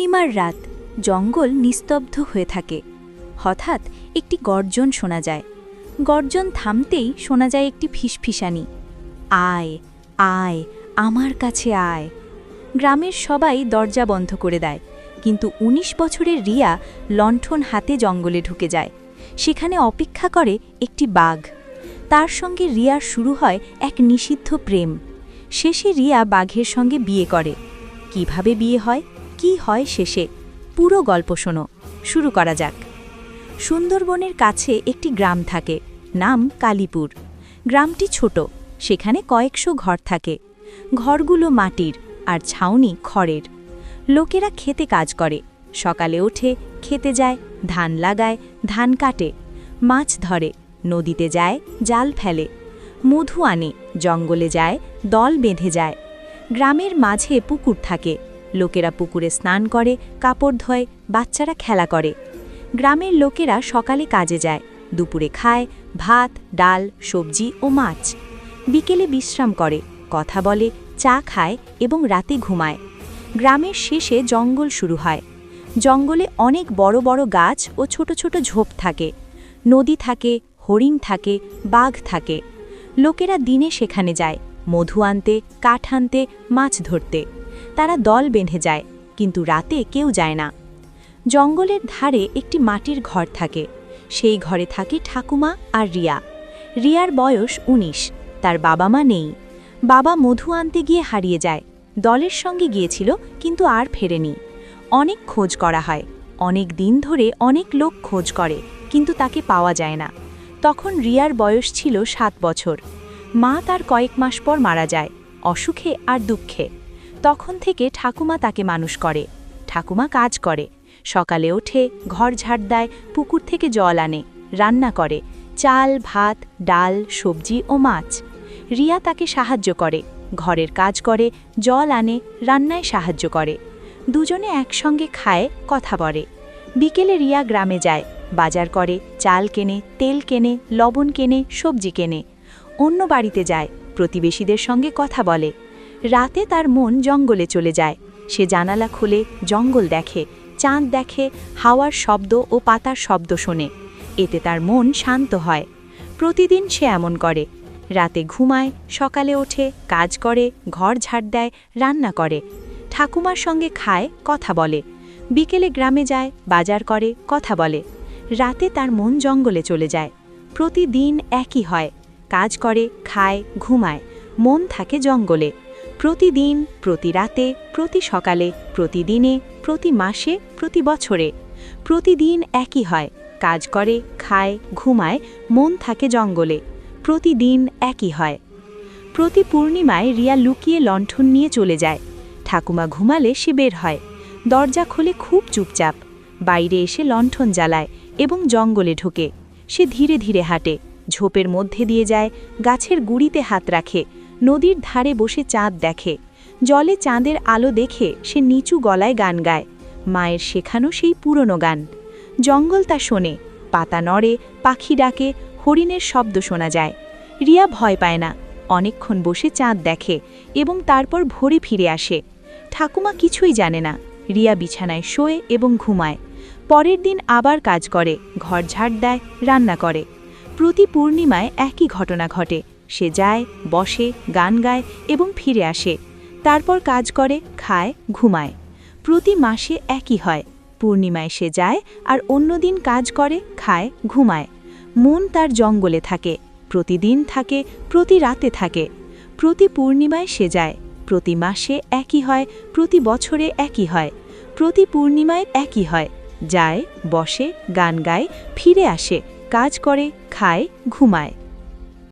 পূর্ণিমার রাত জঙ্গল নিস্তব্ধ হয়ে থাকে। হঠাৎ একটি গর্জন শোনা যায়। গর্জন থামতেই শোনা যায় একটি ফিসফিসানি। আয় আয়, আমার কাছে আয়। গ্রামের সবাই দরজা বন্ধ করে দেয়, কিন্তু ১৯ বছরের রিয়া লণ্ঠন হাতে জঙ্গলে ঢুকে যায়। সেখানে অপেক্ষা করে একটি বাঘ। তার সঙ্গে রিয়ার শুরু হয় এক নিষিদ্ধ প্রেম। শেষে রিয়া বাঘের সঙ্গে বিয়ে করে। কীভাবে বিয়ে হয়? কি হয় শেষে? পুরো গল্প শোনো। শুরু করা যাক। সুন্দরবনের কাছে একটি গ্রাম থাকে, নাম কালীপুর। গ্রামটি ছোট, সেখানে কয়েকশো ঘর থাকে। ঘরগুলো মাটির আর ছাউনি খড়ের। লোকেরা খেতে কাজ করে। সকালে ওঠে, খেতে যায়, ধান লাগায়, ধান কাটে, মাছ ধরে, নদীতে যায়, জাল ফেলে। মধু আনে, জঙ্গলে যায়, দল বেঁধে যায়। গ্রামের মাঝে পুকুর থাকে লোকেরা পুকুরে স্নান করে, কাপড় ধোয়, বাচ্চারা খেলা করে। গ্রামের লোকেরা সকালে কাজে যায়, দুপুরে খায়, ভাত, ডাল, সবজি ও মাছ। বিকেলে বিশ্রাম করে, কথা বলে, চা খায় এবং রাতে ঘুমায়। গ্রামের শেষে জঙ্গল শুরু হয়। জঙ্গলে অনেক বড় বড় গাছ ও ছোট ছোট ঝোপ থাকে। নদী থাকে, হরিণ থাকে, বাঘ থাকে। লোকেরা দিনে সেখানে যায়, মধু আনতে, কাঠ আনতে, মাছ ধরতে। তারা দল বেঁধে যায়, কিন্তু রাতে কেউ যায় না। জঙ্গলের ধারে একটি মাটির ঘর থাকে। সেই ঘরে থাকে ঠাকুমা আর রিয়া। রিয়ার বয়স ১৯ তার বাবা মা নেই। বাবা মধু আনতে গিয়ে হারিয়ে যায়। দলের সঙ্গে গিয়েছিল, কিন্তু আর ফেরেনি। অনেক খোঁজ করা হয়। অনেক দিন ধরে অনেক লোক খোঁজ করে, কিন্তু তাকে পাওয়া যায় না। তখন রিয়ার বয়স ছিল সাত বছর। মা তার কয়েক মাস পর মারা যায়, অসুখে আর দুঃখে। তখন থেকে ঠাকুমা তাকে মানুষ করে। ঠাকুমা কাজ করে। সকালে ওঠে, ঘর ঝাড় দেয়, পুকুর থেকে জল আনে, রান্না করে, চাল, ভাত, ডাল, সবজি ও মাছ। রিয়া তাকে সাহায্য করে, ঘরের কাজ করে, জল আনে, রান্নায় সাহায্য করে। দুজনে একসঙ্গে খায়, কথা বলে। বিকেলে রিয়া গ্রামে যায়, বাজার করে, চাল কেনে, তেল কেনে, লবণ কেনে, সবজি কেনে। অন্য বাড়িতে যায়, প্রতিবেশীদের সঙ্গে কথা বলে। রাতে তার মন জঙ্গলে চলে যায়। সে জানালা খুলে জঙ্গল দেখে, চাঁদ দেখে, হাওয়ার শব্দ ও পাতার শব্দ শোনে। এতে তার মন শান্ত হয়। প্রতিদিন সে এমন করে। রাতে ঘুমায়, সকালে ওঠে, কাজ করে, ঘর ঝাড় দেয়, রান্না করে। ঠাকুমার সঙ্গে খায়, কথা বলে। বিকেলে গ্রামে যায়, বাজার করে, কথা বলে। রাতে তার মন জঙ্গলে চলে যায়। প্রতিদিন একই হয়। কাজ করে, খায়, ঘুমায়। মন থাকে জঙ্গলে। প্রতিদিন, প্রতি রাতে, প্রতি সকালে, প্রতিদিনে, প্রতি মাসে, প্রতি বছরে। প্রতিদিন একই হয়, কাজ করে, খায়, ঘুমায়, মন থাকে জঙ্গলে। প্রতিদিন একই হয়। প্রতি পূর্ণিমায় রিয়া লুকিয়ে লণ্ঠন নিয়ে চলে যায়। ঠাকুমা ঘুমালে সে বের হয়। দরজা খোলে খুব চুপচাপ। বাইরে এসে লণ্ঠন জ্বালায় এবং জঙ্গলে ঢোকে। সে ধীরে ধীরে হাঁটে, ঝোপের মধ্যে দিয়ে যায়, গাছের গুড়িতে হাত রাখে। নদীর ধারে বসে চাঁদ দেখে। জলে চাঁদের আলো দেখে সে নিচু গলায় গান গায়। মায়ের শেখানো সেই পুরনো গান। জঙ্গল তা শোনে, পাতা নড়ে, পাখি ডাকে, হরিণের শব্দ শোনা যায়। রিয়া ভয় পায় না, অনেকক্ষণ বসে চাঁদ দেখে এবং তারপর ভোরে ফিরে আসে। ঠাকুমা কিছুই জানে না, রিয়া বিছানায় শোয়ে এবং ঘুমায়। পরের দিন আবার কাজ করে, ঘর ঝাড় দেয়, রান্না করে। প্রতি পূর্ণিমায় একই ঘটনা ঘটে। সে যায়, বসে, গান গায় এবং ফিরে আসে। তারপর কাজ করে, খায়, ঘুমায়। প্রতি মাসে একই হয়। পূর্ণিমায় সে যায় আর অন্যদিন কাজ করে, খায়, ঘুমায়। মন তার জঙ্গলে থাকে। প্রতিদিন থাকে, প্রতি রাতে থাকে। প্রতি পূর্ণিমায় সে যায়। প্রতি মাসে একই হয়, প্রতি বছরে একই হয়। প্রতি পূর্ণিমায় একই হয়। যায়, বসে, গান গায়, ফিরে আসে, কাজ করে, খায়, ঘুমায়।